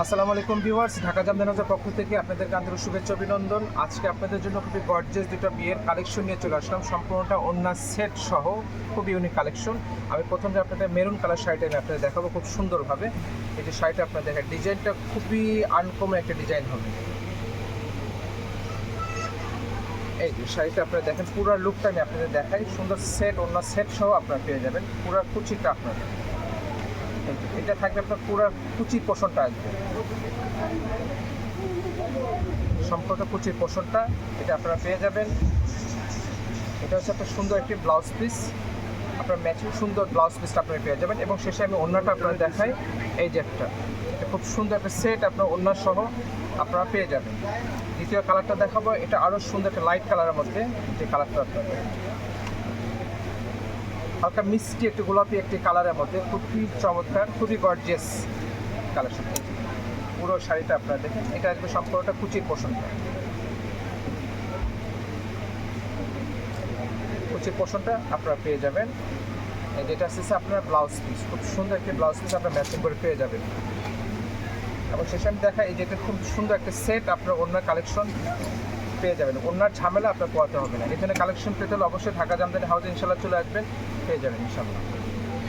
আসসালামু আলাইকুম ভিউয়ার্স, ঢাকা জামদানাজের পক্ষ থেকে আপনাদেরকে আন্তরিক শুভেচ্ছা, অভিনন্দন। আজকে আপনাদের জন্য খুবই গর্জেস দুটো বিয়ের কালেকশন নিয়ে চলে আসলাম। সম্পূর্ণটা অন্য সেট সহ খুব ইউনিক কালেকশন আমি প্রথম আপনাদের মেরুন কালার শাড়িটা আমি আপনাদের দেখাবো খুব সুন্দরভাবে। এই যে শাড়িটা আপনাদের দেখেন ডিজাইনটা খুবই আনকমন একটা ডিজাইন হবে। এই যে শাড়িটা আপনারা দেখেন, পুরো লুকটা আমি আপনাদের দেখাই। সুন্দর সেট অন্য সেট সহ আপনারা পেয়ে যাবেন। পুরো কুচিটা আপনাদের। এটা থাকবে আপনার পুরো কুচির পোষণটা আসবে সম্পূর্ণ কুচির পোষণটা, এটা আপনারা পেয়ে যাবেন। এটা হচ্ছে একটা সুন্দর একটি ব্লাউজ পিস। আপনার ম্যাচিং সুন্দর ব্লাউজ পিসটা আপনারা পেয়ে যাবেন। এবং শেষে আমি অন্যটা আপনারা দেখাই। এই যে একটা। এটা খুব সুন্দর একটা সেট আপনার অন্য সহ আপনারা পেয়ে যাবেন। দ্বিতীয় কালারটা দেখাবো। এটা আরও সুন্দর একটা লাইট কালারের মধ্যে যে কালারটা আপনাদের। হালকা মিষ্টি একটি গোলাপি একটি কালারের মধ্যে, খুবই চমৎকার, খুবই গর্জিয়াস কালেকশন পুরো শাড়িটা আপনারা দেখেন, এটা আসবে সম্পূর্ণটা কুচির পোষণটা কুচির পোষণটা আপনারা পেয়ে যাবেন। যেটা আসছে আপনার ব্লাউজ পিস খুব সুন্দর একটি ব্লাউজ পিস আপনার ম্যাচিং করে পেয়ে যাবেন। এবং শেষে আমি দেখা এই যে একটা খুব সুন্দর একটা সেট আপনার অন্য কালেকশন পেয়ে যাবেন। ওনার ঝামেলা আপনার পোয়াতে হবে না। এখানে কালেকশন পেতে হলে অবশ্যই ঢাকা জামদানি হাউস ইনশাল্লাহ চলে আসবেন, পেয়ে যাবেন ইনশাল্লাহ